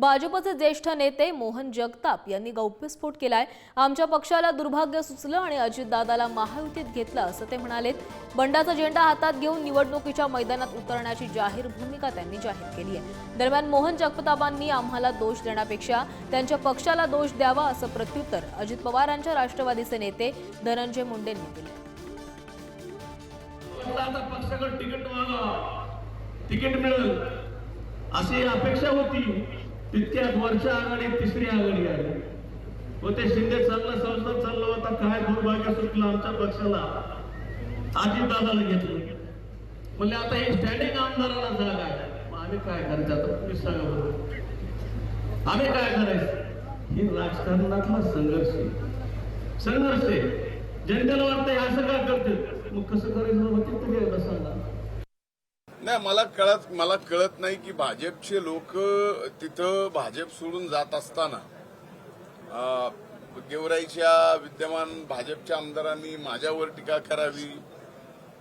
भाजपचे ज्येष्ठ नेते मोहन जगताप यांनी गौप्यस्फोट केलाय. आमच्या पक्षाला दुर्भाग्य सुचलं आणि अजितदादाला महायुतीत घेतलं असं ते म्हणाले बंडाचा झेंडा हातात घेऊन निवडणुकीच्या मैदानात उतरण्याची जाहीर भूमिका त्यांनी जाहीर केली आहे. दरम्यान मोहन जगतापांनी आम्हाला दोष देण्यापेक्षा त्यांच्या पक्षाला दोष द्यावा असं प्रत्युत्तर अजित पवारांच्या राष्ट्रवादीचे नेते धनंजय मुंडेंनी दिले. पक्षाकडे तिकीट मिळेल. अशी अपेक्षा होती. तितक्यात वर्ष आघाडी तिसरी आघाडी आली व ते शिंदे चाललं संसद चाललं होता काय दुर्भाग्य सुटलं आमच्या पक्षाला. आधी दादाला घेतलं. म्हणजे आता हे स्टँडिंग आमदाराला जागा आहे. मग आम्ही काय करायचं? आता तुम्ही सांगा आम्ही काय करायचं? हे राजकारणातला संघर्ष आहे. संघर्ष आहे. जनतेला हे असं का करते मग कसं करायचं? बाबा ते सांगा नाही मला कळत मला कळत नाही की भाजपचे लोक तिथं भाजप सोडून जात असताना गेवराईच्या विद्यमान भाजपच्या आमदारांनी माझ्यावर टीका करावी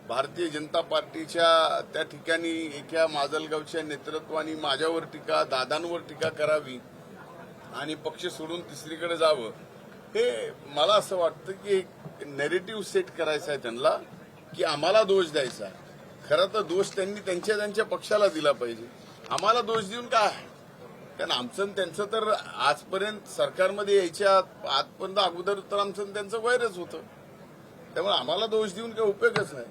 भारतीय जनता पार्टीच्या त्या ठिकाणी एका माजलगावच्या नेतृत्वाने माझ्यावर टीका दादांवर टीका करावी आणि पक्ष सोडून तिसरीकडे जावं हे मला असं वाटतं की एक नेरेटिव्ह सेट करायचा आहे त्यांना की आम्हाला दोष द्यायचा आहे. खरं तर दोष त्यांनी त्यांच्या त्यांच्या पक्षाला दिला पाहिजे. आम्हाला दोष देऊन काय? आहे? कारण आमचं आणि त्यांचं तर आजपर्यंत सरकारमध्ये यायच्या आजपर्यंत अगोदर तर आमचं त्यांचं वैरच होतं. त्यामुळे आम्हाला दोष देऊन काही उपयोगच नाही.